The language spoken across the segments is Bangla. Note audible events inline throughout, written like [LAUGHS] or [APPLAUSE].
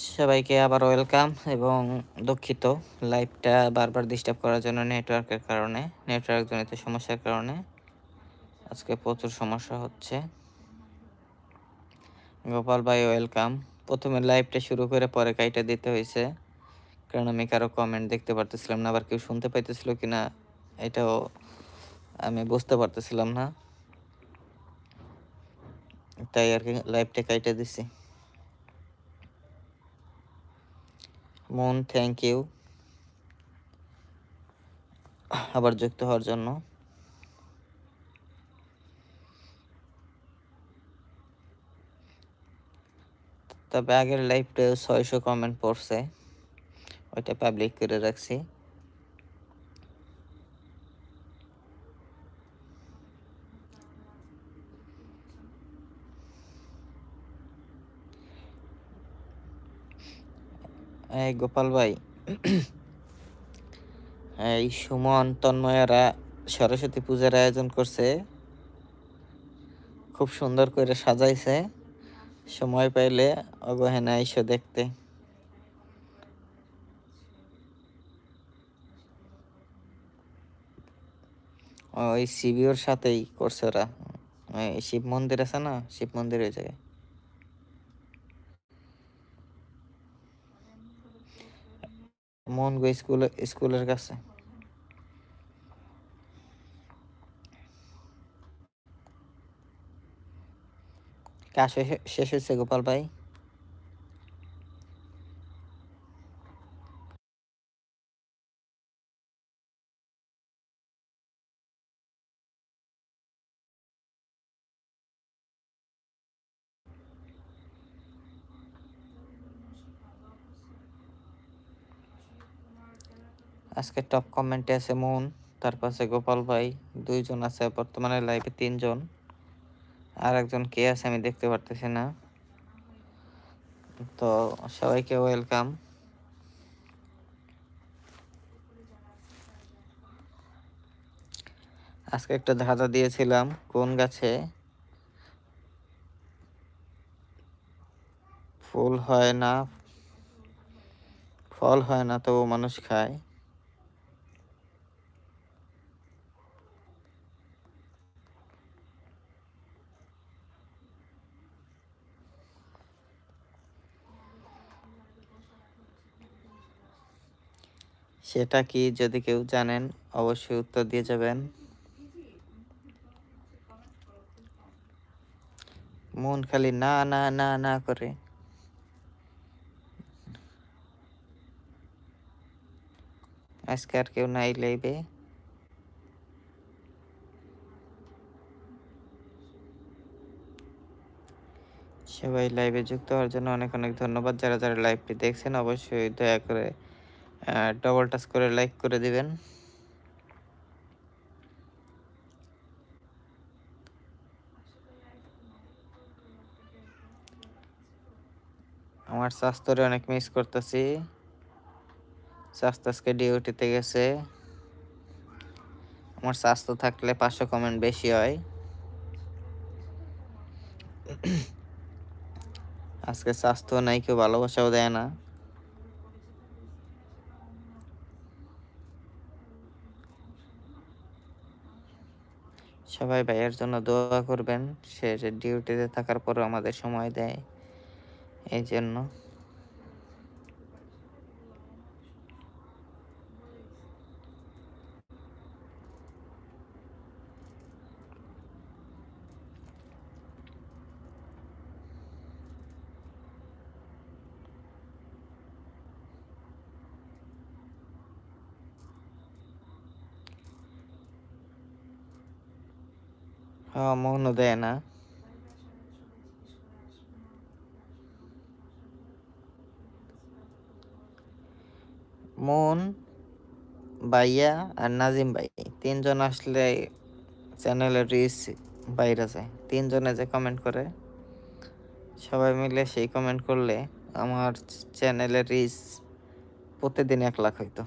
সবাইকে আবার ওয়েলকাম এবং দুঃখিত। লাইভটা বারবার ডিস্টার্ব করার জন্য নেটওয়ার্কের কারণে, নেটওয়ার্ক জনিত সমস্যার কারণে। আজকে প্রচুর সমস্যা হচ্ছে। গোপাল ভাই, ওয়েলকাম। প্রথমে লাইভটা শুরু করে পরে কাইটা দিতে হয়েছে, কারণ আমি কারও কমেন্ট দেখতে পারতেছিলাম না, আবার কেউ শুনতে পাইতেছিল কিনা, এটাও আমি বুঝতে পারতেছিলাম না। তাই আর কি, লাইভটা কাইটা দিছি। মন থ্যাংক ইউ আবার যুক্ত হওয়ার জন্য। তবে আগের লাইভটা ছয়শো কমেন্ট পড়ছে। ওইটা পাবলিক করে রাখছি। এই গোপাল ভাই। এই সুমন, তন্ময়ারা সরস্বতী পূজার আয়োজন করছে। খুব সুন্দর করে সাজাইছে। সময় পাইলে অগহেনা এসো দেখতে। ওই শিবিওর সাথেই করছে ওরা। শিব মন্দির আছে না? শিব মন্দির ওই জায়গায়। মনগো স্কুল স্কুলের কাছে। কাজ শেষ হয়েছে গোপাল ভাই? আজকে টপ কমেন্টে আছে মন তার পাশে গোপাল ভাই, দুইজন আছে বর্তমানে লাইভে তিনজন। আর একজন কে আছে আমি দেখতে পারতেছি না। তো সবাইকে ওয়েলকাম আজকে একটা ধাঁধা দিয়েছিলাম, কোন গাছে ফুল হয় না, ফল হয় না তবু মানুষ খায়। সেটা কি যদি কেউ জানেন, অবশ্যই উত্তর দিয়ে যাবেন। মন খালি না না না না করে। আজকে আর কেউ নাই লাইবে সবাই লাইভে যুক্ত হওয়ার জন্য অনেক অনেক ধন্যবাদ। যারা যারা লাইভটি দেখছেন, অবশ্যই দয়া করে ডবল টাচ করে লাইক করে দিবেন। আমার স্বাস্থ্যরে অনেক মিস করতেছি। স্বাস্থ্য আজকে ডিউটিতে গেছে। আমার স্বাস্থ্য থাকলে পাঁচশো কমেন্ট বেশি হয়। আজকে স্বাস্থ্য নাই, কেউ ভালোবাসাও দেয় না। সবাই ভাইয়ের জন্য দোয়া করবেন। সে ডিউটিতে থাকার পরও আমাদের সময় দেয়। এই জন্য। মনও দেয় না মন ভাইয়া আর নাজিম ভাই তিনজন আসলে চ্যানেলের রিচ বাইরে যায় তিনজনে যে কমেন্ট করে, সবাই মিলে সেই কমেন্ট করলে আমার চ্যানেলের রিচ প্রতিদিন এক লাখ হইতো।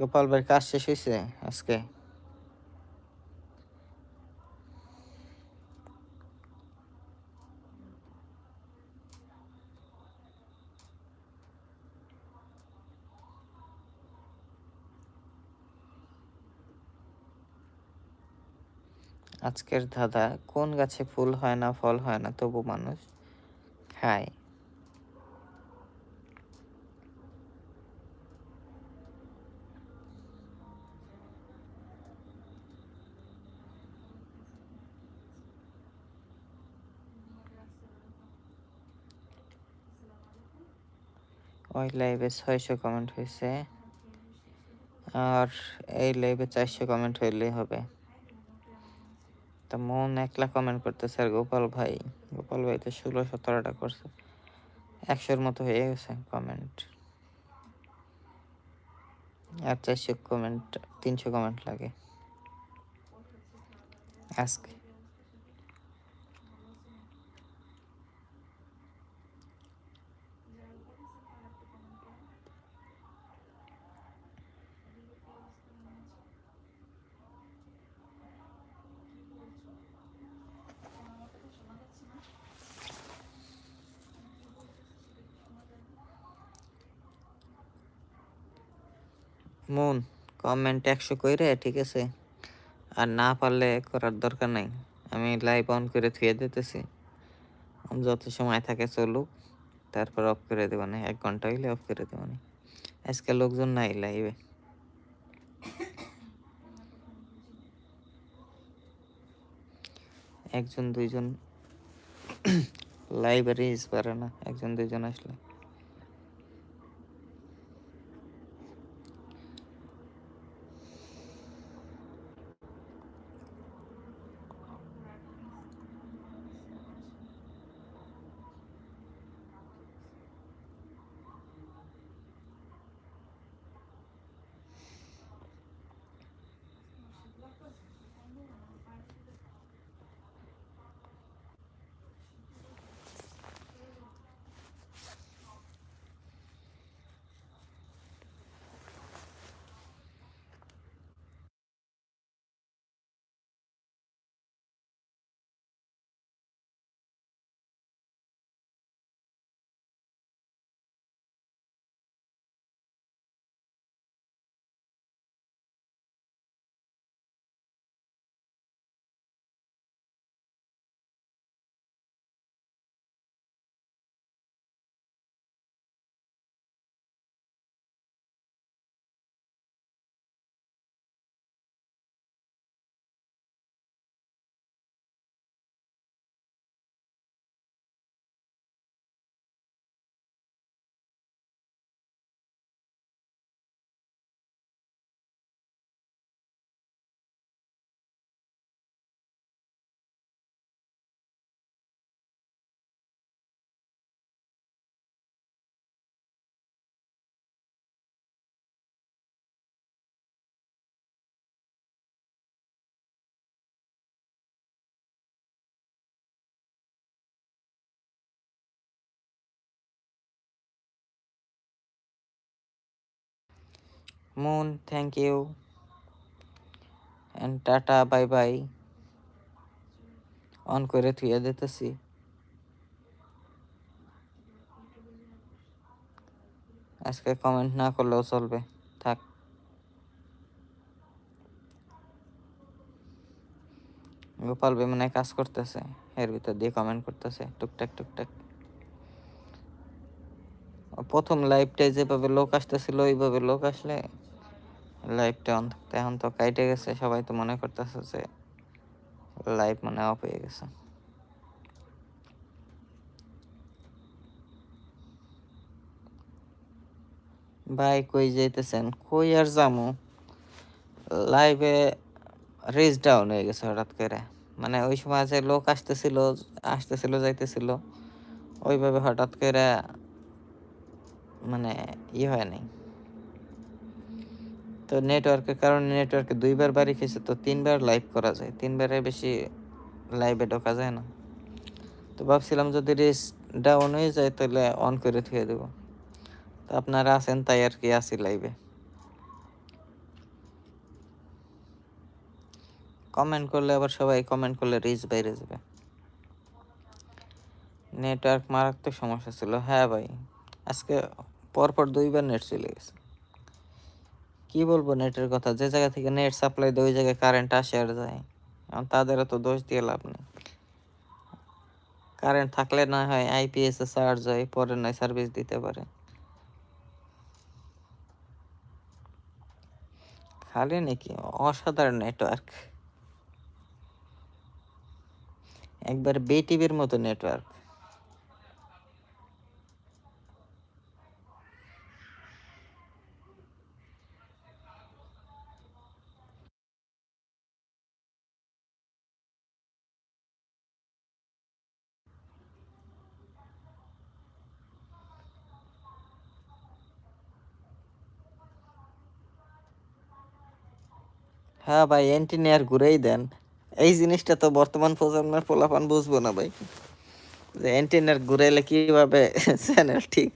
গোপাল ভাই কাজ শেষ হয়েছে আজকে। আজকের দাদা কোন গাছে ফুল হয় না, ফল হয় না, তবু মানুষ খায়। ওই লাইভে ছয়শো কমেন্ট হয়েছে। আর এই লাইভে চারশো কমেন্ট হইলেই হবে। তা মন একলা কমেন্ট করতেছে আর গোপাল ভাই। গোপাল ভাই তো ষোলো সতেরোটা করছে। একশোর মতো হয়ে গেছে কমেন্ট আর চারশো কমেন্ট তিনশো কমেন্ট লাগে। আজকে। মন কমেন্ট একশো কইরে, ঠিক আছে? আর না পারলে করার দরকার নাই। আমি লাইভ অন করে থুয়ে দিতেছি। যত সময় থাকে চলুক, তারপর অফ করে দেবো না। এক ঘণ্টা হইলে অফ করে দেবো না। আজকে লোকজন নাই লাইভে একজন, দুইজন [COUGHS] লাইব্রেরি পারে না। একজন, দুইজন আসলে। Moon thank you and tata bye bye on করে থুয়ে দিতেছি। আজকে কমেন্ট না করলেও চলবে। থাক। গোপাল বিমানে কাজ করতেছে। এর ভিতর দিয়ে কমেন্ট করতেছে। টুকটাক টুকটাক। প্রথম লাইভটাই যেভাবে লোক আসতেছিল, ওইভাবে লোক আসলে লাইভটা অন থাকতে এখন তো কাইটে গেছে, সবাই তো মনে করতেছে যে লাইভ মানে অফ হয়ে গেছে। ভাই কই যাইতেছেন? কই আর যামু? লাইভে রিচ ডাউন হয়ে গেছে হঠাৎ করে। মানে ওই সময় যে লোক আসতেছিল আসতেছিল, যাইতেছিল, ওইভাবে হঠাৎ করে মানে ই হয় নাই। তো নেটওয়ার্কের কারণে নেটওয়ার্কে দুইবার বাড়ি খেয়েছে, তো তিনবার লাইভ করা যায়। তিনবারে বেশি লাইভে ঢোকা যায় না। তো ভাবছিলাম যদি রেস ডাউন হয়ে যায়, তাহলে অন করে থুয়ে দেবো। তো আপনারা আছেন তাই আর কি আসি লাইভে কমেন্ট করলে আবার সবাই কমেন্ট করলে রিচ বাইরে যাবে। নেটওয়ার্ক মারাত্মক সমস্যা ছিল। হ্যাঁ ভাই, আজকে পরপর দুইবার নেট চলে গেছে। কি বলব নেটের কথা? যে জায়গা থেকে নেট সাপ্লাই দেয়, ওই জায়গায় কারেন্ট আসে আর যায়। এখন তাদেরও তো দোষ দিয়ে লাভ নেই। কারেন্ট থাকলে না হয় আইপিএস এ চার্জ হয়, পরে নয় সার্ভিস দিতে পারে। খালি নাকি অসাধারণ নেটওয়ার্ক একবার বিটিভির মতো নেটওয়ার্ক হ্যাঁ ভাই এন্টিনিয়ার ঘুরেই দেন। এই জিনিসটা তো বর্তমান প্রজন্মের পোলাপান বুঝব না ভাই। যে এন্টিনিয়ার ঘুরাইলে কীভাবে [LAUGHS] চ্যানেল ঠিক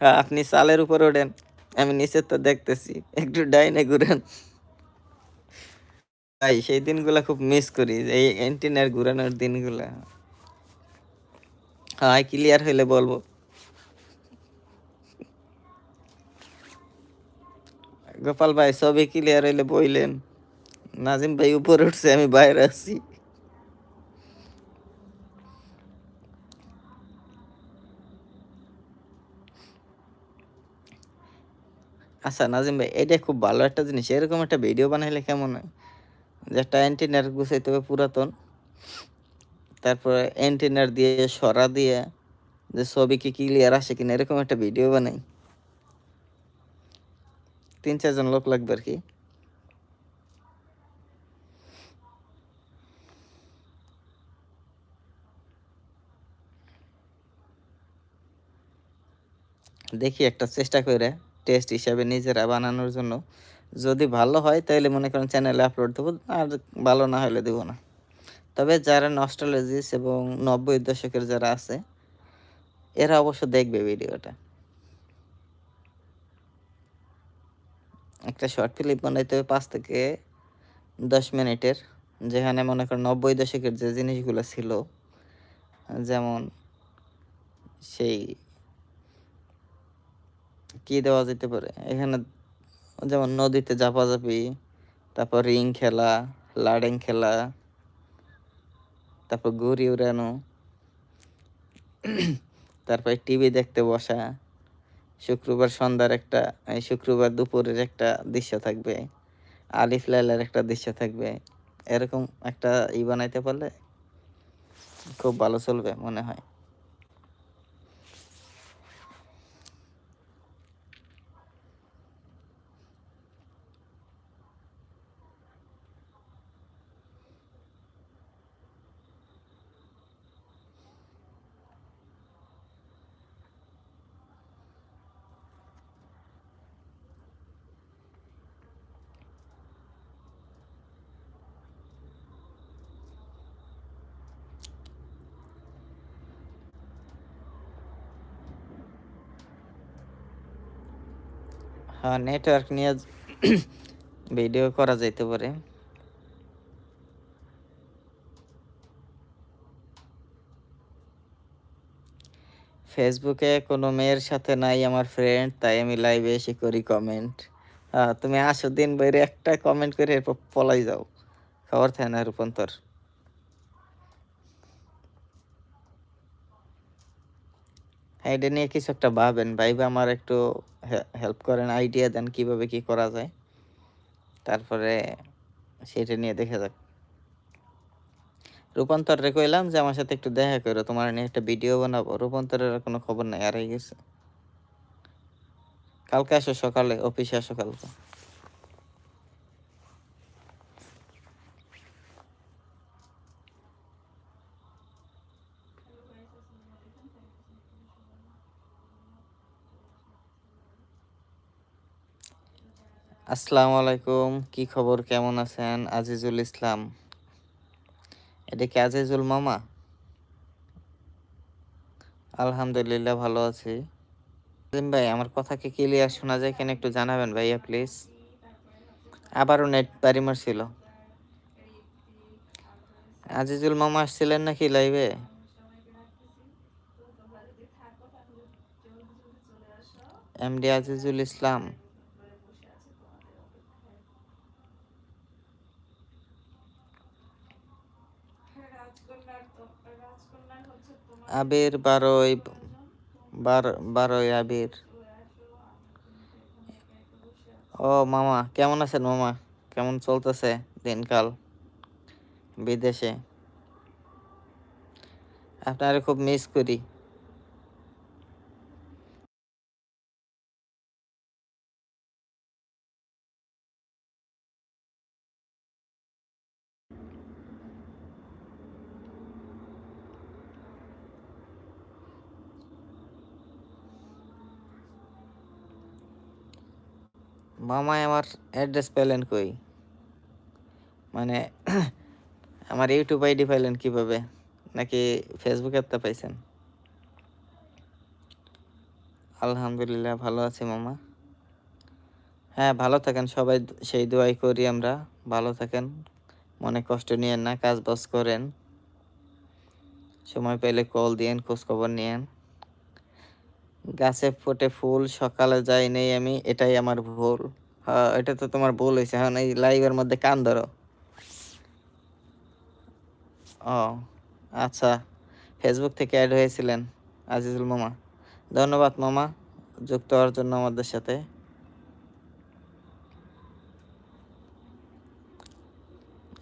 হ্যাঁ, আপনি চালের উপর ওঠেন আমি নিচে তো দেখতেছি একটু ডাইনে ঘুরেন। ভাই সেই দিনগুলো খুব মিস করি এই এন্টিনিয়ার ঘুরানোর দিনগুলা। হ্যাঁ ক্লিয়ার হইলে বলব। গোপাল ভাই ছবি ক্লিয়ার হইলে বইলেন। নাজিম ভাই উপরে উঠছে, আমি বাইরে আছি। আচ্ছা নাজিম ভাই, এটা খুব ভালো একটা জিনিস। এরকম একটা ভিডিও বানাইলে কেমন হয়? যে একটা অ্যান্টিনার গুছাইতে হবে পুরাতন, তারপরে অ্যান্টিনার দিয়ে সরা দিয়ে যে ছবি কি ক্লিয়ার আসে কিনা, এরকম একটা ভিডিও বানাই। তিন চারজন লোক লাগবে আর কি। দেখি একটা চেষ্টা করে টেস্ট হিসাবে নিজেরা বানানোর জন্য। যদি ভালো হয় তাহলে মনে করেন চ্যানেলে আপলোড দেবো, আর ভালো না হলে দেবো না। তবে যারা নস্টালজিস এবং নব্বই দশকের যারা আছে, এরা অবশ্য দেখবে ভিডিওটা একটা শর্ট ফিল্ম বানাইতে হবে পাঁচ থেকে দশ মিনিটের, যেখানে মনে করেন নব্বই দশকের যে জিনিসগুলো ছিল, যেমন সেই কি দেওয়া যেতে পারে? এখানে যেমন নদীতে ঝাপাঝাপি, তারপর রিং খেলা, লাডেং খেলা, তারপর ঘুড়ি উড়ানো, তারপর টিভি দেখতে বসা শুক্রবার সন্ধ্যার একটা শুক্রবার দুপুরের একটা দৃশ্য থাকবে, আলিফ লাইলার একটা দৃশ্য থাকবে, এরকম একটা ই বানাইতে পারলে খুব ভালো চলবে মনে হয়। নেটওয়ার্ক নিয়ে [COUGHS] ভিডিও করা যাইতে পারে। ফেসবুকে কোনো মেয়ের সাথে নাই আমার ফ্রেন্ড তাই আমি লাইভে এসে করি কমেন্ট হ্যাঁ তুমি আসো, দিন বাইরে একটা কমেন্ট করে এরপর পলাই যাও। খবর থাকে না রূপান্তর। এটা নিয়ে কিছু একটা ভাবেন। ভাইবা আমার একটু হেল্প করেন আইডিয়া দেন কীভাবে কি করা যায়। তারপরে সেটা নিয়ে দেখা যাক। রূপান্তর রে কইলাম যে আমার সাথে একটু দেখা করো তোমার নিয়ে একটা ভিডিও বানাবো। রূপান্তরের কোনো খবর নাই, আর গেছে। কালকে আসো সকালে অফিসে আসো কালকে। আসসালামু আলাইকুম। কি খবর? কেমন আছেন? আজিজুল ইসলাম। এটা কি আজিজুল মামা? আলহামদুলিল্লাহ, ভালো আছি। আজিম ভাই, আমার কথা কি ক্লিয়ার শোনা যায় কেন একটু জানাবেন ভাইয়া প্লিজ আবারও নেট বাড়ি মারছিল। আজিজুল মামা আসছিলেন নাকি লাইভে এমডি আজিজুল ইসলাম। আবির, বারোই, বার- বারোই আবির। ও, মামা, কেমন আছেন মামা? কেমন চলতেছে দিনকাল বিদেশে? আপনারে খুব মিস করি। মামাই আমার অ্যাড্রেস পেলেন কই? মানে [CLEARS THROAT] আমার ইউটিউব আইডি পাইলেন কীভাবে? নাকি ফেসবুকে তা পাইছেন? আলহামদুলিল্লাহ, ভালো আছি মামা। হ্যাঁ ভালো থাকেন সবাই। সেই দোয়াই করি আমরা, ভালো থাকেন। মনে কষ্ট নিয়েন না কাজ বাজ করেন। সময় পেলে কল দিয়েন, খোঁজখবর নিয়েন। গাছে ফোটে ফুল, সকালে যাই নেই আমি, এটাই আমার ভুল। হ্যাঁ এটা তো তোমার ভুল হয়েছে এখন এই লাইভের মধ্যে কান ধরো। ও আচ্ছা। ফেসবুক থেকে অ্যাড হয়েছিলেন আজিজুল মামা। ধন্যবাদ মামা, যুক্ত হওয়ার জন্য আমাদের সাথে।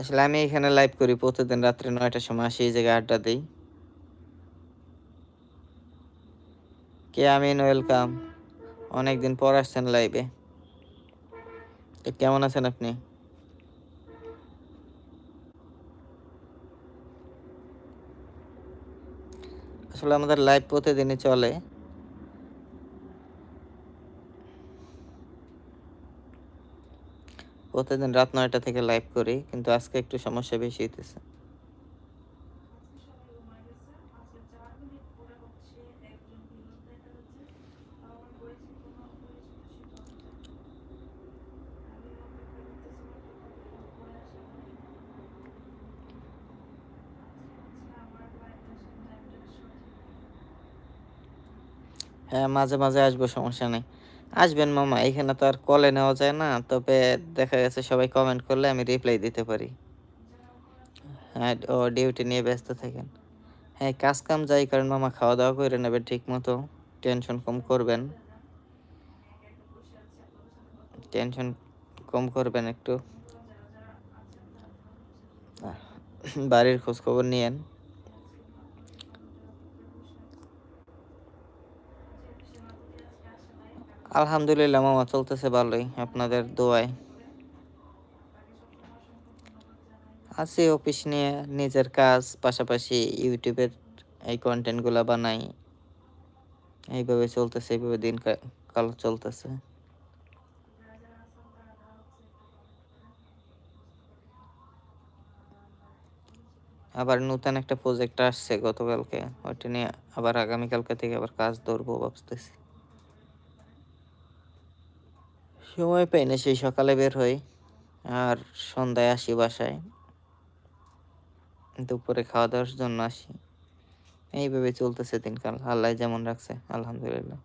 আসলে আমি এখানে লাইভ করি, প্রতিদিন রাত্রে নয়টার সময় আসি, এই জায়গায় আড্ডা দিই। কে আমিন, ওয়েলকাম। অনেকদিন পর আসছেন লাইভে। তো কেমন আছেন আপনি? আসলে আমাদের লাইভ প্রতিদিনই চলে। প্রতিদিন রাত নয়টা থেকে লাইভ করি, কিন্তু আজকে একটু সমস্যা বেশি হইতেছে। মাঝে মাঝে আসব, সমস্যা নেই। আসবেন মামা, এখানে তো আর কলে নেওয়া যায় না। তবে দেখা গেছে সবাই কমেন্ট করলে আমি রিপ্লাই দিতে পারি। হ্যাঁ ও ডিউটি নিয়ে ব্যস্ত থাকেন। হ্যাঁ কাজ কাম যাই, কারণ মামা খাওয়া দাওয়া করে নেবেন ঠিক মতো টেনশন কম করবেন। টেনশন কম করবেন একটু। বাড়ির খোঁজখবর নিয়েন। আলহামদুলিল্লাহ, মামা চলতেছে ভালোই, আপনাদের দোয়ায়। আছি অফিস নিয়ে, নিজের কাজ, পাশাপাশি ইউটিউবের এই কন্টেন্টগুলো বানাই। এইভাবে চলতেছে, এইভাবে দিন কাল চলতেছে। আবার নতুন একটা প্রজেক্ট আসছে গতকালকে, ওইটা নিয়ে আবার আগামীকালকে থেকে আবার কাজ ধরবো ভাবতেছি। সময় পাই না, সেই সকালে বের হই আর সন্ধ্যায় আসি বাসায়। দুপুরে খাওয়া দাওয়ার জন্য আসি। এইভাবে চলতেছে দিনকাল, আল্লাহ যেমন রাখছে, আলহামদুলিল্লাহ।